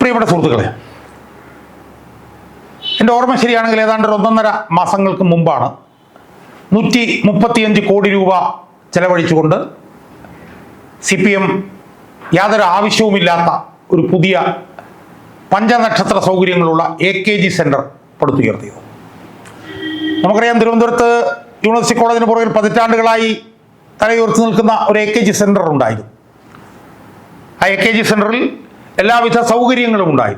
പ്രിയപ്പെട്ട സുഹൃത്തുക്കളെ എന്റെ ഓർമ്മ ശരിയാണെങ്കിൽ ഏതാണ്ട് ഒന്നൊന്നര മാസങ്ങൾക്ക് മുമ്പാണ് നൂറ്റി മുപ്പത്തിയഞ്ച് കോടി രൂപ ചെലവഴിച്ചുകൊണ്ട് സി പി എം യാതൊരു ആവശ്യവുമില്ലാത്ത ഒരു പുതിയ പഞ്ചനക്ഷത്ര സൗകര്യങ്ങളുള്ള എ കെ ജി സെന്റർ പടുത്തുയർത്തിയത്. നമുക്കറിയാം തിരുവനന്തപുരത്ത് യൂണിവേഴ്സിറ്റി കോളേജിന് പുറകിൽ പതിറ്റാണ്ടുകളായി തലയുയർത്തി നിൽക്കുന്ന ഒരു എ കെ ജി സെന്റർ ഉണ്ടായിരുന്നു. ആ എ കെ ജി സെന്ററിൽ എല്ലാവിധ സൗകര്യങ്ങളും ഉണ്ടായി.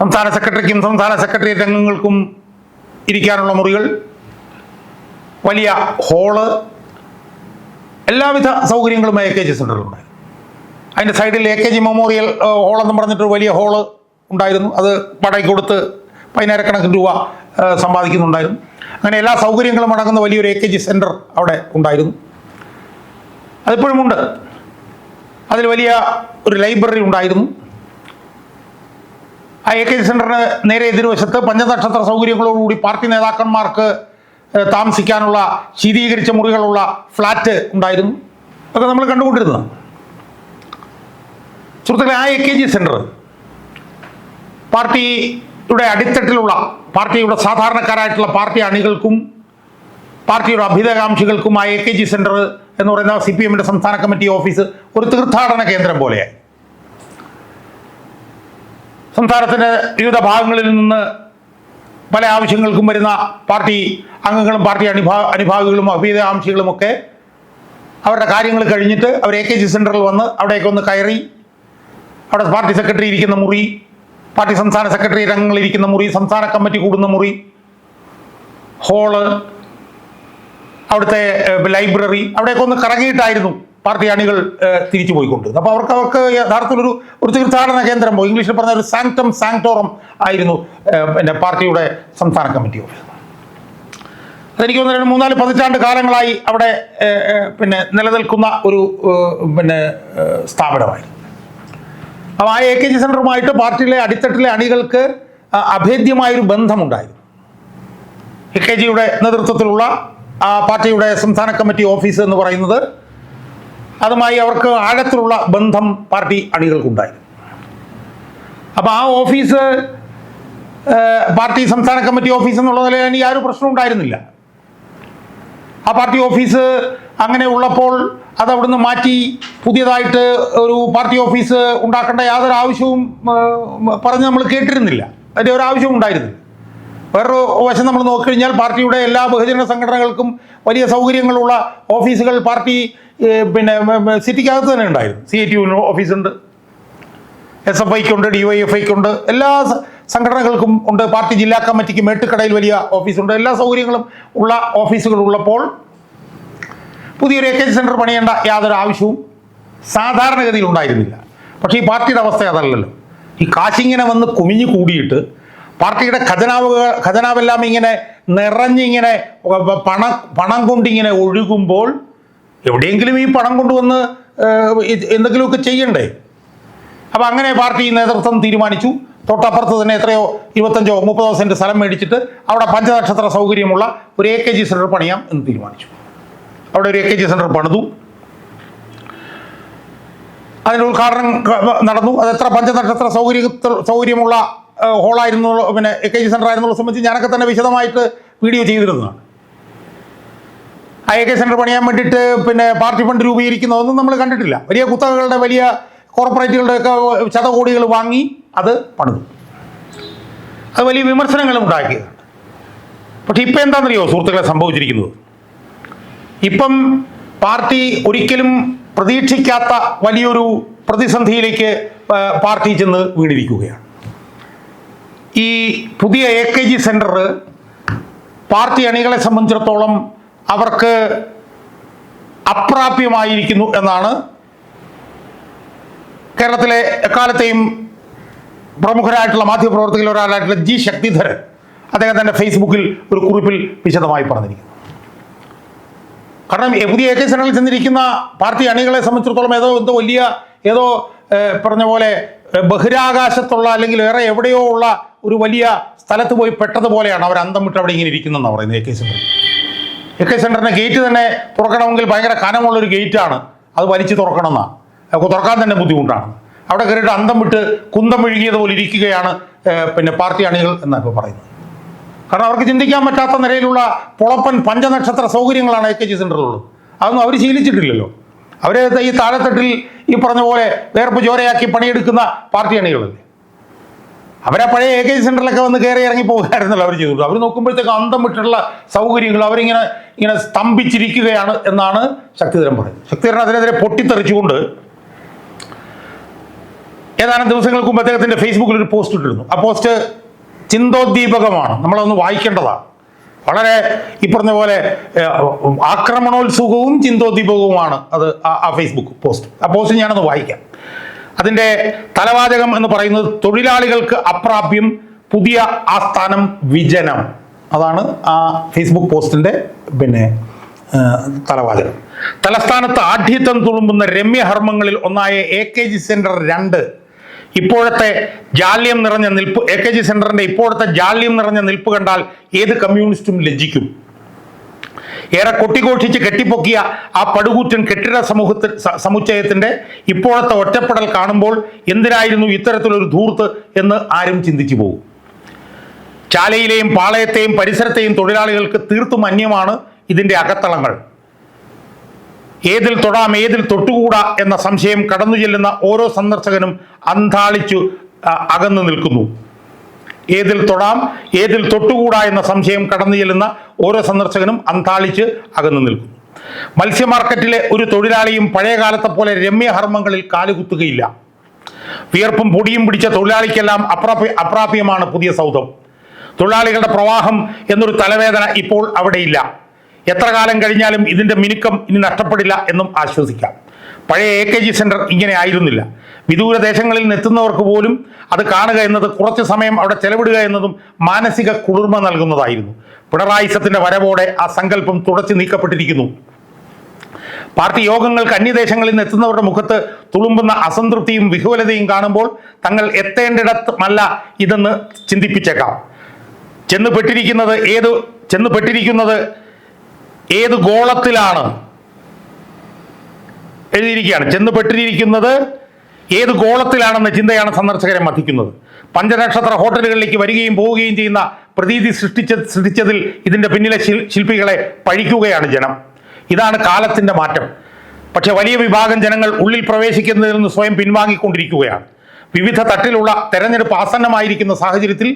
സംസ്ഥാന സെക്രട്ടറിക്കും സംസ്ഥാന സെക്രട്ടേറിയറ്റ് അംഗങ്ങൾക്കും ഇരിക്കാനുള്ള മുറികൾ വലിയ ഹോൾ എല്ലാവിധ സൗകര്യങ്ങളും എ കെ ജി സെന്ററിലുണ്ടായിരുന്നു അതിന്റെ സൈഡിൽ എ കെ ജി മെമ്മോറിയൽ ഹോളെന്ന് പറഞ്ഞിട്ട് വലിയ ഹോൾ ഉണ്ടായിരുന്നു. അത് വാടകയ്ക്ക് കൊടുത്ത് പതിനായിരക്കണക്കിന് രൂപ സമ്പാദിക്കുന്നുണ്ടായിരുന്നു. അങ്ങനെ എല്ലാ സൗകര്യങ്ങളും അടങ്ങുന്ന വലിയൊരു എ കെ ജി സെന്റർ അവിടെ ഉണ്ടായിരുന്നു. അതിപ്പോഴുമുണ്ട്. അതിൽ വലിയ ഒരു ലൈബ്രറി ഉണ്ടായിരുന്നു. ആ എ കെ സെന്ററിന് നേരെ എതിർവശത്ത് പഞ്ചനക്ഷത്ര സൗകര്യങ്ങളോടുകൂടി പാർട്ടി നേതാക്കന്മാർക്ക് താമസിക്കാനുള്ള ശീതീകരിച്ച മുറികളുള്ള ഫ്ലാറ്റ് ഉണ്ടായിരുന്നു. അതൊക്കെ നമ്മൾ കണ്ടുകൊണ്ടിരുന്നത്. സുഹൃത്തുക്കളെ ആ എ കെ ജി സെന്റർ പാർട്ടിയുടെ അടിത്തട്ടിലുള്ള പാർട്ടിയുടെ സാധാരണക്കാരായിട്ടുള്ള പാർട്ടി അണികൾക്കും പാർട്ടിയുടെ അഭ്യുതകാംക്ഷികൾക്കും ആ എ കെ ജി സെന്റർ എന്ന് പറയുന്ന സി പി എമ്മിന്റെ സംസ്ഥാന കമ്മിറ്റി ഓഫീസ് ഒരു തീർത്ഥാടന കേന്ദ്രം പോലെയായി. സംസ്ഥാനത്തിന്റെ വിവിധ ഭാഗങ്ങളിൽ നിന്ന് പല ആവശ്യങ്ങൾക്കും വരുന്ന പാർട്ടി അംഗങ്ങളും പാർട്ടി അനുഭാ അനുഭാവികളും അഭ്യുതകാംക്ഷികളും ഒക്കെ അവരുടെ കാര്യങ്ങൾ കഴിഞ്ഞിട്ട് അവർ എ കെ ജി സെന്ററിൽ വന്ന് അവിടേക്ക് ഒന്ന് കയറി അവിടെ പാർട്ടി സെക്രട്ടറി ഇരിക്കുന്ന മുറി പാർട്ടി സംസ്ഥാന സെക്രട്ടറി അംഗങ്ങൾ ഇരിക്കുന്ന മുറി സംസ്ഥാന കമ്മിറ്റി കൂടുന്ന മുറി ഹോൾ അവിടുത്തെ ലൈബ്രറി അവിടെയൊക്കെ ഒന്ന് കറങ്ങിയിട്ടായിരുന്നു പാർട്ടി അണികൾ തിരിച്ചു പോയിക്കൊണ്ടിരുന്നത്. അപ്പോൾ അവർക്ക് അവർക്ക് യഥാർത്ഥത്തിലൊരു ഒരു തീർത്ഥാടന കേന്ദ്രം പോയി. ഇംഗ്ലീഷിൽ പറഞ്ഞ ഒരു സാങ്ക്ടം സാങ്ക്ടോറം ആയിരുന്നു പിന്നെ പാർട്ടിയുടെ സംസ്ഥാന കമ്മിറ്റി ഓഫീസ്. അതെനിക്ക് തോന്നുന്നു മൂന്നാൽ പതിറ്റാണ്ട് കാലങ്ങളായി അവിടെ പിന്നെ നിലനിൽക്കുന്ന ഒരു പിന്നെ സ്ഥാപനമായി സ്ഥാപനമായിരുന്നു. അപ്പോൾ ആ എ കെ ജി സെന്ററുമായിട്ട് പാർട്ടിയിലെ അടിത്തട്ടിലെ അണികൾക്ക് അഭേദ്യമായൊരു ബന്ധമുണ്ടായിരുന്നു. എ കെ ജിയുടെ നേതൃത്വത്തിലുള്ള ആ പാർട്ടിയുടെ സംസ്ഥാന കമ്മിറ്റി ഓഫീസ് എന്ന് പറയുന്നത് അതുമായി അവർക്ക് ആഴത്തിലുള്ള ബന്ധം പാർട്ടി അണികൾക്കുണ്ടായിരുന്നു. അപ്പോൾ ആ ഓഫീസ് പാർട്ടി സംസ്ഥാന കമ്മിറ്റി ഓഫീസ് എന്നുള്ള നിലയിൽ എനിക്ക് യാതൊരു പ്രശ്നം ഉണ്ടായിരുന്നില്ല. ആ പാർട്ടി ഓഫീസ് അങ്ങനെ ഉള്ളപ്പോൾ അത് അവിടുന്ന് മാറ്റി പുതിയതായിട്ട് ഒരു പാർട്ടി ഓഫീസ് ഉണ്ടാക്കേണ്ട യാതൊരു ആവശ്യവും പറഞ്ഞ് നമ്മൾ കേട്ടിരുന്നില്ല. അതിന്റെ ഒരു ആവശ്യവും ഉണ്ടായിരുന്നില്ല. വേറൊരു വശം നമ്മൾ നോക്കിക്കഴിഞ്ഞാൽ പാർട്ടിയുടെ എല്ലാ ബഹുജന സംഘടനകൾക്കും വലിയ സൗകര്യങ്ങളുള്ള ഓഫീസുകൾ പാർട്ടി പിന്നെ സിറ്റിക്കകത്ത് തന്നെ ഉണ്ടായിരുന്നു. സി ഐ ടി ഓഫീസുണ്ട്. എസ് എഫ് ഐക്കുണ്ട് ഡി വൈ എഫ് ഐക്കുണ്ട്. എല്ലാ സംഘടനകൾക്കും ഉണ്ട്. പാർട്ടി ജില്ലാ കമ്മിറ്റിക്ക് മേട്ടുക്കടയിൽ വലിയ ഓഫീസുണ്ട്. എല്ലാ സൗകര്യങ്ങളും ഉള്ള ഓഫീസുകൾ ഉള്ളപ്പോൾ പുതിയൊരു എ കെ ജി സെന്റർ പണിയേണ്ട യാതൊരു ആവശ്യവും സാധാരണഗതിയിൽ ഉണ്ടായിരുന്നില്ല. പക്ഷേ ഈ പാർട്ടിയുടെ അവസ്ഥ അതല്ലല്ലോ. ഈ കാശിങ്ങനെ വന്ന് കുമിഞ്ഞു കൂടിയിട്ട് പാർട്ടിയുടെ ഖജനാവ് ഖജനാവെല്ലാം ഇങ്ങനെ നിറഞ്ഞിങ്ങനെ പണം പണം കൊണ്ടിങ്ങനെ ഒഴുകുമ്പോൾ എവിടെയെങ്കിലും ഈ പണം കൊണ്ടുവന്ന് എന്തെങ്കിലുമൊക്കെ ചെയ്യണ്ടേ? അപ്പോൾ അങ്ങനെ പാർട്ടി നേതൃത്വം തീരുമാനിച്ചു. തൊട്ടപ്പുറത്ത് തന്നെ എത്രയോ ഇരുപത്തഞ്ചോ മുപ്പതോ സെന്റ് സ്ഥലം മേടിച്ചിട്ട് അവിടെ പഞ്ചനക്ഷത്ര സൗകര്യമുള്ള ഒരു എ കെ ജി സെന്റർ പണിയാം എന്ന് തീരുമാനിച്ചു. അവിടെ ഒരു എ കെ ജി സെന്റർ പണിതു. അതിന്റെ ഉദ്ഘാടനം നടന്നു. അത് എത്ര പഞ്ചനക്ഷത്ര സൗകര്യ സൗകര്യമുള്ള ഹോളായിരുന്നു പിന്നെ എ കെ ജി സെന്റർ ആയിരുന്നുള്ള സംബന്ധിച്ച് ഞാനൊക്കെ തന്നെ വിശദമായിട്ട് വീഡിയോ ചെയ്തിരുന്നതാണ് ആ എ കെ സെന്റർ പണിയാൻ വേണ്ടിയിട്ട് പിന്നെ പാർട്ടി ഫണ്ട് രൂപീകരിക്കുന്നതൊന്നും നമ്മൾ കണ്ടിട്ടില്ല. വലിയ കുത്തകകളുടെ വലിയ കോർപ്പറേറ്റുകളുടെയൊക്കെ ശതകോടികൾ വാങ്ങി അത് പണിതു. അത് വലിയ വിമർശനങ്ങളും ഉണ്ടാക്കിയതാണ്. പക്ഷെ ഇപ്പം എന്താണെന്നറിയോ സുഹൃത്തുക്കളെ സംഭവിച്ചിരിക്കുന്നത്? ഇപ്പം പാർട്ടി ഒരിക്കലും പ്രതീക്ഷിക്കാത്ത വലിയൊരു പ്രതിസന്ധിയിലേക്ക് പാർട്ടി ചെന്ന് വീണിരിക്കുകയാണ്. ഈ പുതിയ A K G centre party അണികളെ സംബന്ധിച്ചിടത്തോളം അവർക്ക് അപ്രാപ്യമായിരിക്കുന്നു എന്നാണ് കേരളത്തിലെ എക്കാലത്തെയും പ്രമുഖരായിട്ടുള്ള മാധ്യമപ്രവർത്തകരിൽ ഒരാളായിട്ടുള്ള ജി ശക്തിധരൻ അദ്ദേഹം തന്നെ ഫേസ്ബുക്കിൽ ഒരു കുറിപ്പിൽ വിശദമായി പറഞ്ഞിരിക്കുന്നു. കാരണം പുതിയ എ കെ സെന്ററിൽ ചെന്നിരിക്കുന്ന പാർട്ടി അണികളെ സംബന്ധിച്ചിടത്തോളം ഏതോ എന്തോ വലിയ ഏതോ പറഞ്ഞ പോലെ ബഹിരാകാശത്തുള്ള അല്ലെങ്കിൽ വേറെ എവിടെയോ ഉള്ള ഒരു വലിയ സ്ഥലത്ത് പോയി പെട്ടതുപോലെയാണ് അവർ അന്തം വിട്ട് അവിടെ ഇങ്ങനെ ഇരിക്കുന്നതെന്ന് പറയുന്നത് A K centre A K സെന്ററിന്റെ ഗേറ്റ് തന്നെ തുറക്കണമെങ്കിൽ ഭയങ്കര കനമുള്ള കനമുള്ളൊരു ഗേറ്റാണ് അത് വലിച്ചു തുറക്കണമെന്നാണ് തുറക്കാൻ തന്നെ ബുദ്ധിമുട്ടാണ്. അവിടെ കയറിയിട്ട് അന്തം വിട്ട് കുന്തം വിഴുകിയത് ഇരിക്കുകയാണ് പിന്നെ പാർട്ടി അണികൾ എന്നാണ് ഇപ്പോൾ പറയുന്നത്. കാരണം അവർക്ക് ചിന്തിക്കാൻ പറ്റാത്ത നിലയിലുള്ള പൊളപ്പൻ പഞ്ചനക്ഷത്ര സൗകര്യങ്ങളാണ് എ കെ ജി സെന്ററിലുള്ളത് അതൊന്നും അവർ ശീലിച്ചിട്ടില്ലല്ലോ. അവർ ഈ താഴെത്തട്ടിൽ ഈ പറഞ്ഞ പോലെ വേർപ്പ് ചോരയാക്കി പണിയെടുക്കുന്ന പാർട്ടി അണികളല്ലേ അവരാ പഴയ എ കെ ജി സെന്ററിലൊക്കെ വന്ന് കയറി ഇറങ്ങി പോകുമായിരുന്നല്ലോ അവർ ചെയ്തത് അവർ നോക്കുമ്പോഴത്തേക്ക് അന്തം വിട്ടുള്ള സൗകര്യങ്ങൾ അവരിങ്ങനെ ഇങ്ങനെ സ്തംഭിച്ചിരിക്കുകയാണ് എന്നാണ് ശക്തിധരൻ പറയുന്നത്. ശക്തിധരൻ അതിനെതിരെ പൊട്ടിത്തെറിച്ചുകൊണ്ട് ഏതാനും ദിവസങ്ങൾക്ക് അദ്ദേഹത്തിന്റെ ഫേസ്ബുക്കിൽ ഒരു പോസ്റ്റ് ഇട്ടിരുന്നു. ആ പോസ്റ്റ് ചിന്തോദ്ദീപകമാണ്. നമ്മളതൊന്ന് വായിക്കേണ്ടതാണ് വളരെ ഈ പറഞ്ഞ പോലെ ആക്രമണോത്സുകവും ചിന്തോദ്ദീപകവുമാണ് അത് ആ- ആ ഫേസ്ബുക്ക് പോസ്റ്റ് ആ പോസ്റ്റ് ഞാനൊന്ന് വായിക്കാം. അതിന്റെ തലവാചകം എന്ന് പറയുന്നത് തൊഴിലാളികൾക്ക് അപ്രാപ്യം പുതിയ ആസ്ഥാനം വിജനം. അതാണ് ആ ഫേസ്ബുക്ക് പോസ്റ്റിന്റെ പിന്നെ തലവാചകം. തലസ്ഥാനത്ത് ആഢ്യത്വം തുളുമ്പുന്ന രമ്യഹർമ്മങ്ങളിൽ ഒന്നായ എ കെ ജി സെന്റർ രണ്ട് ഇപ്പോഴത്തെ ജാള്യം നിറഞ്ഞ നിൽപ്പ് എ കെ ജി സെന്ററിന്റെ ഇപ്പോഴത്തെ ജാള്യം നിറഞ്ഞ നിൽപ്പ് കണ്ടാൽ ഏത് കമ്മ്യൂണിസ്റ്റും ലജ്ജിക്കും. ഏറെ കൊട്ടിഘോഷിച്ച് കെട്ടിപ്പൊക്കിയ ആ പടുകൂറ്റൻ കെട്ടിട സമൂഹത്തിൽ സമുച്ചയത്തിന്റെ ഇപ്പോഴത്തെ ഒറ്റപ്പെടൽ കാണുമ്പോൾ എന്തിനായിരുന്നു ഇത്തരത്തിലൊരു ധൂർത്ത് എന്ന് ആരും ചിന്തിച്ചു പോകും. ചാലയിലെയും പാളയത്തെയും പരിസരത്തെയും തൊഴിലാളികൾക്ക് തീർത്തും അന്യമാണ് ഇതിന്റെ അകത്തളങ്ങൾ. ഏതിൽ തൊടാം ഏതിൽ തൊട്ടുകൂടാ എന്ന സംശയം കടന്നു ചെല്ലുന്ന ഓരോ സന്ദർശകനും അന്താളിച്ചു അകന്നു നിൽക്കുന്നു. ഏതിൽ തൊടാം ഏതിൽ തൊട്ടുകൂടാ എന്ന സംശയം കടന്നു ചെല്ലുന്ന ഓരോ സന്ദർശകനും അന്താളിച്ച് അകന്നു നിൽക്കുന്നു. മത്സ്യ മാർക്കറ്റിലെ ഒരു തൊഴിലാളിയും പഴയ കാലത്തെ പോലെ രമ്യഹർമ്മങ്ങളിൽ കാലുകുത്തുകയില്ല. വിയർപ്പും പൊടിയും പിടിച്ച തൊഴിലാളിക്കെല്ലാം അപ്രാപ്യ അപ്രാപ്യമാണ് പുതിയ സൗധം. തൊഴിലാളികളുടെ പ്രവാഹം എന്നൊരു തലവേദന ഇപ്പോൾ അവിടെയില്ല. എത്ര കാലം കഴിഞ്ഞാലും ഇതിന്റെ മിനുക്കം ഇനി നഷ്ടപ്പെടില്ല എന്നും ആശ്വസിക്കാം. പഴയ എ കെ ജി സെന്റർ ഇങ്ങനെ ആയിരുന്നില്ല. വിദൂര നിന്ന് എത്തുന്നവർക്ക് പോലും അത് കാണുക എന്നത് കുറച്ച് സമയം അവിടെ ചെലവിടുക എന്നതും മാനസിക കുളിർമ നൽകുന്നതായിരുന്നു. പിണറായിസത്തിന്റെ വരവോടെ ആ സങ്കല്പം തുടച്ചു നീക്കപ്പെട്ടിരിക്കുന്നു. പാർട്ടി യോഗങ്ങൾക്ക് അന്യദേശങ്ങളിൽ നിന്ന് എത്തുന്നവരുടെ മുഖത്ത് തുളുമ്പുന്ന അസംതൃപ്തിയും വിഹുവലതയും കാണുമ്പോൾ തങ്ങൾ എത്തേണ്ടിടത്തുമല്ല ഇതെന്ന് ചിന്തിപ്പിച്ചേക്കാം. ചെന്ന് പെട്ടിരിക്കുന്നത് ഏത് ചെന്ന് പെട്ടിരിക്കുന്നത് ഏത് ഗോളത്തിലാണ് എഴുതിയിരിക്കുകയാണ്. ചെന്ന് പെട്ടിരിക്കുന്നത് ഏത് ഗോളത്തിലാണെന്ന ചിന്തയാണ് സന്ദർശകരെ മതിക്കുന്നത് പഞ്ചനക്ഷത്ര ഹോട്ടലുകളിലേക്ക് വരികയും പോവുകയും ചെയ്യുന്ന പ്രതീതി സൃഷ്ടിച്ച സൃഷ്ടിച്ചതിൽ ഇതിന്റെ പിന്നിലെ ശില്പികളെ പഴിക്കുകയാണ് ജനം. ഇതാണ് കാലത്തിന്റെ മാറ്റം. പക്ഷെ വലിയ വിഭാഗം ജനങ്ങൾ ഉള്ളിൽ പ്രവേശിക്കുന്നതിൽ നിന്ന് സ്വയം പിൻവാങ്ങിക്കൊണ്ടിരിക്കുകയാണ്. വിവിധ തട്ടിലുള്ള തെരഞ്ഞെടുപ്പ് ആസന്നമായിരിക്കുന്ന സാഹചര്യത്തിൽ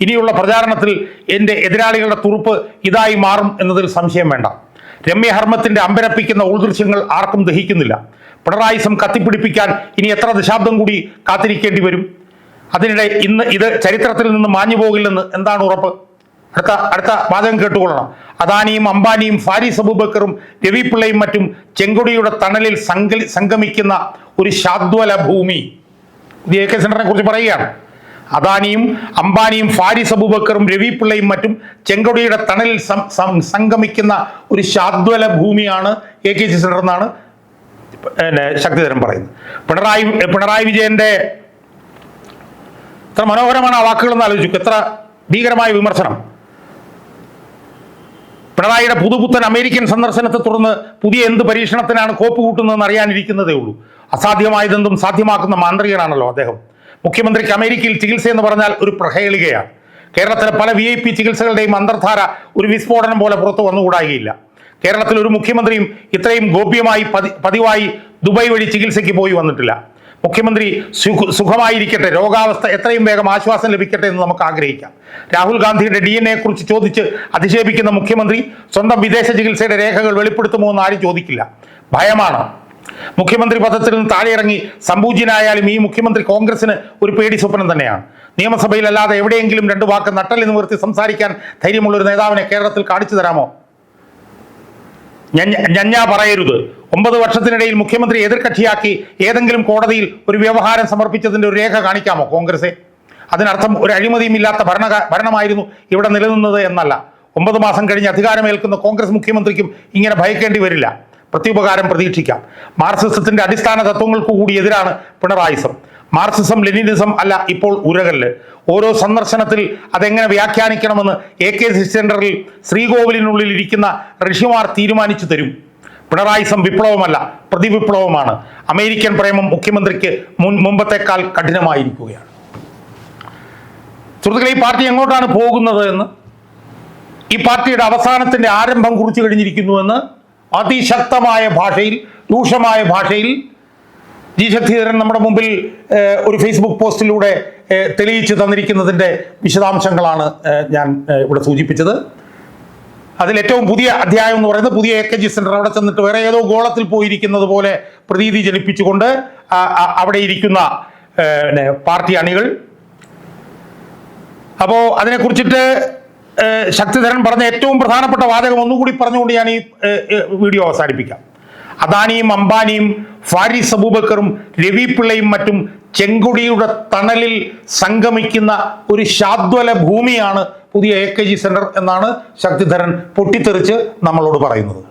ഇനിയുള്ള പ്രചാരണത്തിൽ എന്റെ എതിരാളികളുടെ തുറുപ്പ് ഇതായി മാറും എന്നതിൽ സംശയം വേണ്ട. രമ്യ ഹർമ്മത്തിന്റെ അമ്പരപ്പിക്കുന്ന ഉൾദൃശ്യങ്ങൾ ആർക്കും ദഹിക്കുന്നില്ല. പിണറായിസം കത്തിപ്പിടിപ്പിക്കാൻ ഇനി എത്ര ദശാബ്ദം കൂടി കാത്തിരിക്കേണ്ടി വരും? അതിനിടെ ഇന്ന് ഇത് ചരിത്രത്തിൽ നിന്ന് മാഞ്ഞു പോകില്ലെന്ന് എന്താണ് ഉറപ്പ്? അടുത്ത അടുത്ത വാചകം കേട്ടുകൊള്ളണം. അദാനിയും അംബാനിയും ഫാരിസ് അബൂബക്കറും രവിപ്പിള്ളയും മറ്റും ചെങ്കൊടിയുടെ തണലിൽ സംഗമിക്കുന്ന ഒരു ശാദ്വല ഭൂമി. ഇത് എ കെ സെന്ററിനെ കുറിച്ച് പറയുകയാണ്. അദാനിയും അംബാനിയും ഫാരിസ് അബൂബക്കറും രവി പിള്ളയും മറ്റും ചെങ്കൊടിയുടെ തണലിൽ സംഗമിക്കുന്ന ഒരു ശാദ്വല ഭൂമിയാണ് എ കെ ജി സെന്റർ എന്നാണ് പിന്നെ ശക്തിധരൻ പറയുന്നത്. പിണറായി പിണറായി വിജയന്റെ എത്ര മനോഹരമാണ് ആ വാക്കുകളെന്ന് ആലോചിച്ചു എത്ര ഭീകരമായ വിമർശനം. പിണറായിയുടെ പുതുപുത്തൻ അമേരിക്കൻ സന്ദർശനത്തെ തുടർന്ന് പുതിയ എന്ത് പരീക്ഷണത്തിനാണ് കോപ്പ് കൂട്ടുന്നതെന്ന് അറിയാനിരിക്കുന്നതേ ഉള്ളൂ. അസാധ്യമായതെന്തും സാധ്യമാക്കുന്ന മാന്ത്രികനാണല്ലോ അദ്ദേഹം. മുഖ്യമന്ത്രിക്ക് അമേരിക്കയിൽ ചികിത്സ എന്ന് പറഞ്ഞാൽ ഒരു പ്രഹേളികയാണ്. കേരളത്തിലെ പല വി ഐ പി ചികിത്സകളുടെയും അന്തർധാര ഒരു വിസ്ഫോടനം പോലെ പുറത്തു വന്നുകൂടായില്ല. കേരളത്തിൽ ഒരു മുഖ്യമന്ത്രിയും ഇത്രയും ഗോപ്യമായി പതി പതിവായി ദുബായ് വഴി ചികിത്സയ്ക്ക് പോയി വന്നിട്ടില്ല. മുഖ്യമന്ത്രി സുഖ- സുഖമായിരിക്കട്ടെ രോഗാവസ്ഥ എത്രയും വേഗം ആശ്വാസം ലഭിക്കട്ടെ എന്ന് നമുക്ക് ആഗ്രഹിക്കാം. രാഹുൽ ഗാന്ധിയുടെ ഡി എൻ എ കുറിച്ച് ചോദിച്ച് അധിക്ഷേപിക്കുന്ന മുഖ്യമന്ത്രി സ്വന്തം വിദേശ ചികിത്സയുടെ രേഖകൾ വെളിപ്പെടുത്തുമോ എന്ന് ആരും ചോദിക്കില്ല. ഭയമാണ്. മുഖ്യമന്ത്രി പദത്തിൽ നിന്ന് താഴെയിറങ്ങി സംപൂജ്യനായാലും ഈ മുഖ്യമന്ത്രി കോൺഗ്രസിന് ഒരു പേടി സ്വപ്നം തന്നെയാണ്. നിയമസഭയിലല്ലാതെ എവിടെയെങ്കിലും രണ്ട് വാക്ക് നട്ടൽ നിവർത്തി സംസാരിക്കാൻ ധൈര്യമുള്ള ഒരു നേതാവിനെ കേരളത്തിൽ കാണിച്ചു തരാമോ? ഞഞ്ഞ- പറയരുത്. ഒമ്പത് വർഷത്തിനിടയിൽ മുഖ്യമന്ത്രി എതിർകക്ഷിയാക്കി ഏതെങ്കിലും കോടതിയിൽ ഒരു വ്യവഹാരം സമർപ്പിച്ചതിന്റെ ഒരു രേഖ കാണിക്കാമോ കോൺഗ്രസെ? അതിനർത്ഥം ഒരു അഴിമതിയും ഇല്ലാത്ത ഭരണ ഭരണമായിരുന്നു ഇവിടെ നിലനിന്നത് എന്നല്ല. ഒമ്പത് മാസം കഴിഞ്ഞ് അധികാരമേൽക്കുന്ന കോൺഗ്രസ് മുഖ്യമന്ത്രിക്കും ഇങ്ങനെ ഭയക്കേണ്ടി വരില്ല. പ്രത്യുപകാരം പ്രതീക്ഷിക്കാം. മാർക്സിസത്തിന്റെ അടിസ്ഥാന തത്വങ്ങൾക്ക് കൂടി എതിരാണ് പിണറായിസം. മാർക്സിസം ലെനിനിസം അല്ല ഇപ്പോൾ ഉരകല്ല്. ഓരോ സന്ദർശനത്തിൽ അതെങ്ങനെ വ്യാഖ്യാനിക്കണമെന്ന് എ കെ സി സെന്ററിൽ ശ്രീകോവിലിനുള്ളിൽ ഇരിക്കുന്ന ഋഷിമാർ തീരുമാനിച്ചു തരും. പിണറായിസം വിപ്ലവമല്ല പ്രതിവിപ്ലവമാണ്. അമേരിക്കൻ പ്രേമം മുഖ്യമന്ത്രിക്ക് മുൻ മുമ്പത്തേക്കാൾ കഠിനമായിരിക്കുകയാണ്. സുഹൃത്തുക്കളെ ഈ പാർട്ടി എങ്ങോട്ടാണ് പോകുന്നത് എന്ന്? ഈ പാർട്ടിയുടെ അവസാനത്തിന്റെ ആരംഭം കുറിച്ചു കഴിഞ്ഞിരിക്കുന്നുവെന്ന് അതിശക്തമായ ഭാഷയിൽ രൂക്ഷമായ ഭാഷയിൽ ജി ശക്തിധരൻ നമ്മുടെ മുമ്പിൽ ഒരു ഫേസ്ബുക്ക് പോസ്റ്റിലൂടെ തെളിയിച്ചു തന്നിരിക്കുന്നതിന്റെ വിശദാംശങ്ങളാണ് ഞാൻ ഇവിടെ സൂചിപ്പിച്ചത്. അതിൽ ഏറ്റവും പുതിയ അധ്യായം എന്ന് പറയുന്നത് പുതിയ എ കെ ജി സെന്റർ അവിടെ ചെന്നിട്ട് വേറെ ഏതോ ഗോളത്തിൽ പോയിരിക്കുന്നത് പോലെ പ്രതീതി ജനിപ്പിച്ചുകൊണ്ട് അവിടെ ഇരിക്കുന്ന പാർട്ടി അണികൾ. അപ്പോൾ അതിനെക്കുറിച്ചിട്ട് ശക്തിധരൻ പറഞ്ഞ ഏറ്റവും പ്രധാനപ്പെട്ട വാചകം ഒന്നുകൂടി പറഞ്ഞുകൊണ്ട് ഞാൻ ഈ വീഡിയോ അവസാനിപ്പിക്കാം. അദാനിയും അംബാനിയും ഫാരിസ് അബൂബക്കറും രവി പിള്ളയും മറ്റും ചെങ്കുടിയുടെ തണലിൽ സംഗമിക്കുന്ന ഒരു ശാദ്വല ഭൂമിയാണ് പുതിയ എ കെ ജി സെന്റർ എന്നാണ് ശക്തിധരൻ പൊട്ടിത്തെറിച്ച് നമ്മളോട് പറയുന്നത്.